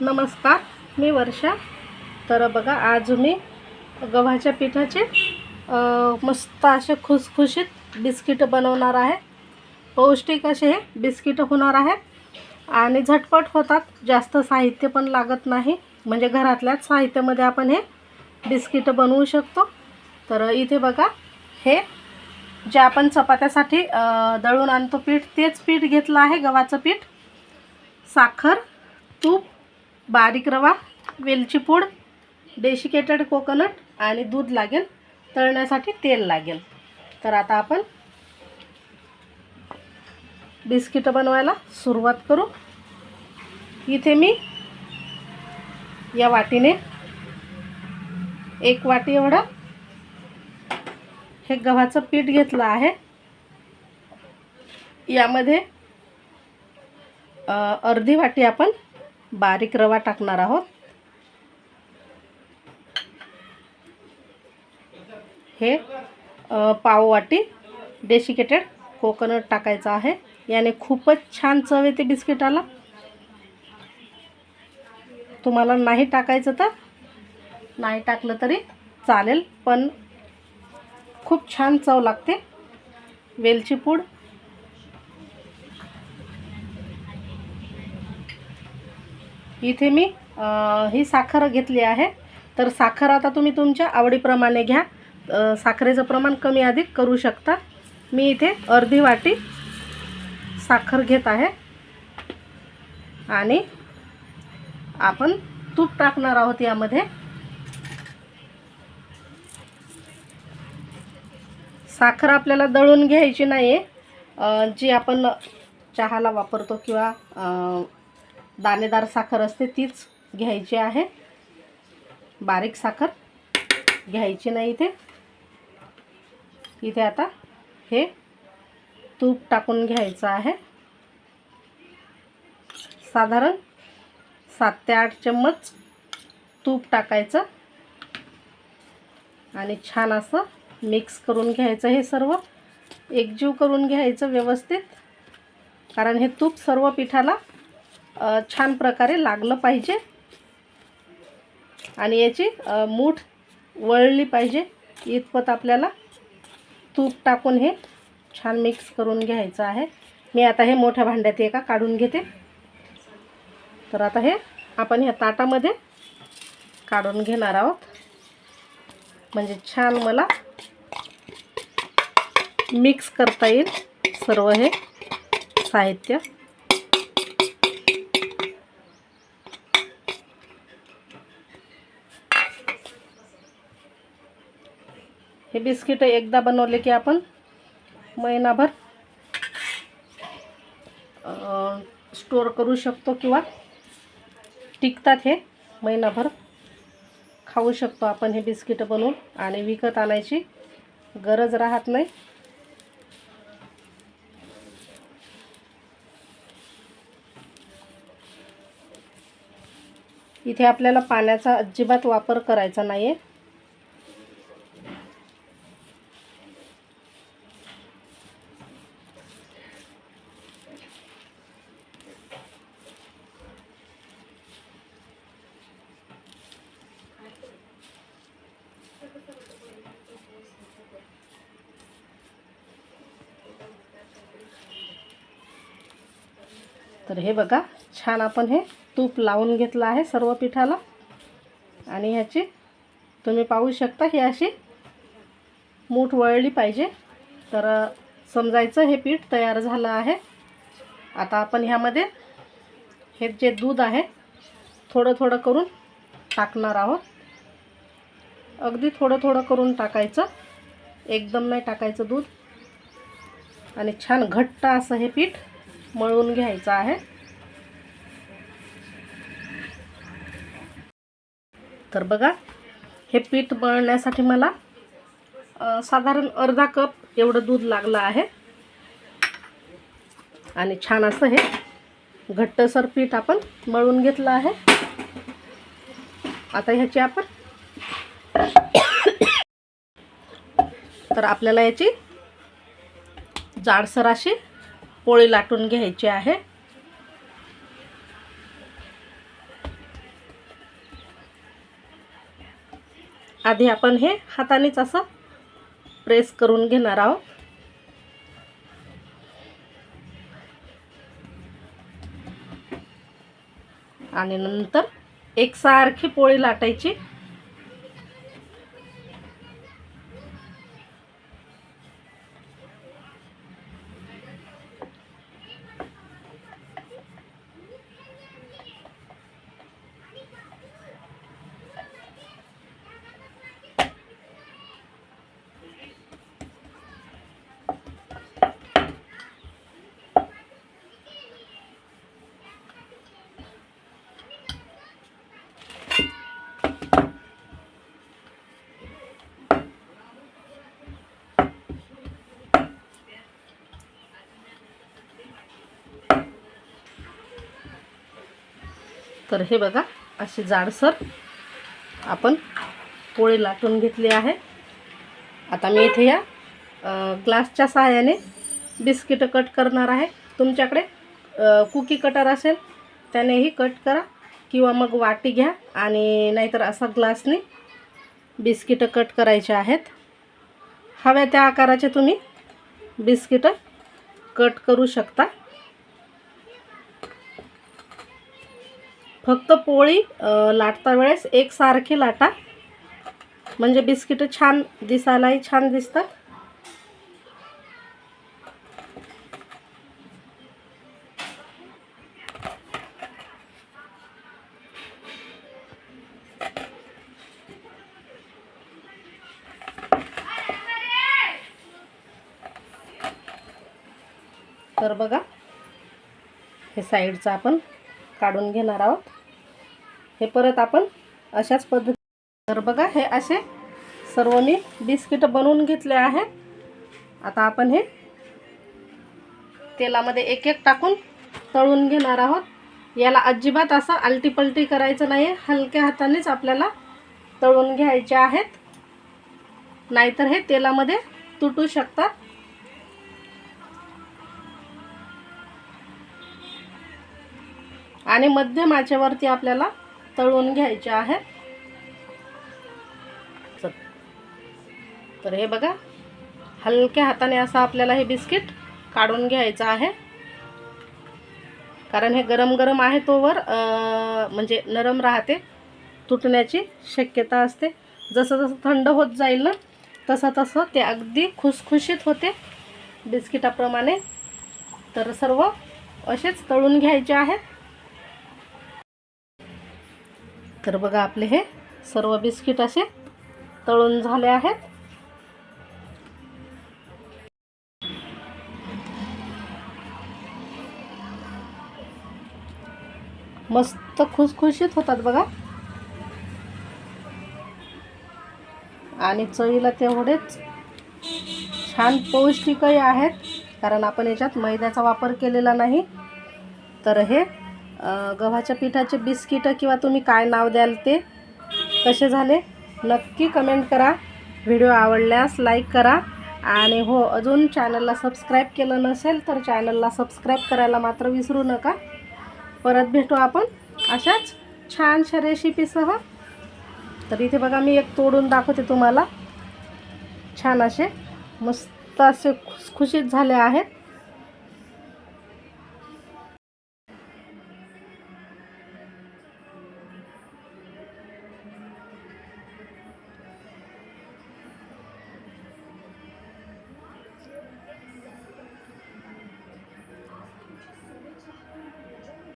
नमस्कार मी वर्षा. तर बघा आज मी गव्हाच्या पिठाचे मस्त असे खुसखुशीत बिस्किट बनवणार आहे. पौष्टिक असे हे बिस्किट होणार आहेत. आणि झटपट होतात जास्त साहित्य पण लागत नाही. म्हणजे घरातल्याच साहित्यामध्ये आपण हे बिस्किट बनवू शकतो. तर इथे बघा हे जे आपण चपात्यासाठी दळून आणतो पीठ तेच पीठ घेतलं आहे गव्हाचं पीठ. साखर तूप बारीक रवा वेलची पूड डेशिकेटेड कोकोनट आणि दूध लागेल तळण्यासाठी तेल लागेल. तर आता आपण बिस्किटं बनवायला सुरुवात करू. इथे मी या वाटीने एक वाटी एवढं हे गव्हाचं पीठ घेतलं आहे. यामध्ये अर्धी वाटी आपण बारीक रवा टाकणार आहोत. हे पाववाटी पाव वाटी डेसिकेटेड कोकोनट टाकायचं आहे. याने खूपच छान चव येते बिस्किटाला. तुम्हाला नाही टाकायचं तर नाही टाकलं तरी चालेल पण खूप छान चव लागते. वेलची पूड इथे मी ही साखर घेतली आहे. तर साखर आता तुम्ही तुमच्या आवडीप्रमाणे घ्या. साखरेचं प्रमाण कमी अधिक करू शकता. मी इथे अर्धी वाटी साखर घेत आहे. आणि आपण तूप टाकणार आहोत यामध्ये. साखर आपल्याला दळून घ्यायची नाही आहे जी आपण चहाला वापरतो किंवा दाणेदार साखर असते तीच घ्यायची आहे. बारीक साखर घ्यायची नाही इथे. इथे आता हे तूप टाकून घ्यायचं आहे. साधारण सात ते आठ चम्मच तूप टाकायचं आणि छान असं मिक्स करून घ्यायचं हे सर्व. एकजीव करून घ्यायचं व्यवस्थित. कारण हे तूप सर्व पिठाला छान प्रकारे लागलं पाहिजे. आणि याची मूठ वळली पाहिजे. इतपत आपल्याला तूप टाकून हे छान मिक्स करून घ्यायचं आहे. मी आता हे मोठ्या भांड्यात एका काढून घेते. तर आता हे आपण ह्या ताटामध्ये काढून घेणार आहोत. म्हणजे छान मला मिक्स करता येईल सर्व हे साहित्य. हे बिस्किट एकदा बनवले की आपण महिनाभर स्टोअर करू शकतो किंवा टिकतात हे महिनाभर खाऊ शकतो आपण हे बिस्किट बनवून. आणि विकत आणायची गरज राहत नाही. इथे आपल्याला पाण्याचा अजिबात वापर करायचा नाही आहे तर हे बघा छान आपण हे तूप लावून घेतलं आहे सर्व पिठाला. आणि ह्याची तुम्ही पाहू शकता ही अशी मूठ वळली पाहिजे. तर समजायचं हे पीठ तयार झालं आहे. आता आपण ह्यामध्ये हे जे दूध आहे थोडं थोडं करून टाकणार आहोत. अगदी थोडं थोडं करून टाकायचं. एकदम नाही टाकायचं दूध. आणि छान घट्ट असं हे पीठ मळून घ्यायचं आहे. तर बघा हे पीठ मळण्यासाठी मला साधारण अर्धा कप एवढं दूध लागलं आहे. आणि छान असं हे घट्टसर पीठ आपण मळून घेतलं आहे. आता ह्याची आपण तर आपल्याला याची जाडसर अशी पोळी लाटून घ्यायची आहे. आधी आपण हे हातानेच असं प्रेस करून घेणार आहोत. आणि नंतर एक सारखी पोळी लाटायची. तर हे बघा अशी जाडसर आपण पोळी लाटून घेतली आहे. आता मी इथे या ग्लासच्या सहाय्याने बिस्किटं कट करणार आहे. तुमच्याकडे कुकी कटर असेल त्यानेही कट करा किंवा मग वाटी घ्या आणि नाहीतर असा ग्लासने बिस्किटं कट करायचे आहेत. हव्या त्या आकाराचे तुम्ही बिस्किटं कट करू शकता. फक्त पोळी लाटता वेळेस एकसारखी लाटा. म्हणजे बिस्किट छान दिसायलाही छान दिसतात. तर बघा हे साईडचं आपण काढून घेणार आहोत. हे परत आपण अशाच पद्धती तर बघा हे असे सर्व मी बिस्किट बनवून घेतले आहेत. आता आपण हे तेलामध्ये एक एक टाकून तळून घेणार आहोत. याला अजिबात असं आलटीपलटी करायचं नाही हलक्या हातानेच आपल्याला तळून घ्यायचे आहेत. नाहीतर हे तेलामध्ये तुटू शकतात. आणि मध्यम आचेवरती आपल्याला तळून घ्यायचे आहे. चल. तर हे बघा हलक्या हाताने असं आपल्याला हे बिस्किट काढून घ्यायचं आहे. कारण हे गरम गरम आहे तोवर म्हणजे नरम राहते तुटण्याची शक्यता असते. जसं जसं थंड होत जाईल ना तसं तसं ते अगदी खुसखुशीत होते बिस्किटाप्रमाणे. तर सर्व असेच तळून घ्यायचे आहेत. तर बघा आपले हे सर्व बिस्किट असे तळून झाले आहेत. मस्त खुसखुशीत होतात बघा. आणि चवीला तेवढेच छान पौष्टिकही आहेत कारण आपण याच्यात मैद्याचा वापर केलेला नाही. तर हे गव्हाच्या पिठाचे बिस्किटं किंवा तुम्ही काय नाव द्याल ते कसे झाले नक्की कमेंट करा. व्हिडिओ आवडल्यास लाईक करा. आणि हो अजून चॅनलला सबस्क्राईब केलं नसेल तर चॅनलला सबस्क्राईब करायला मात्र विसरू नका. परत भेटू आपण अशाच छानशा रेसिपीसह तर इथे बघा मी एक तोडून दाखवते तुम्हाला. छान असे मस्त असे खुश खुशीत झाले आहेत.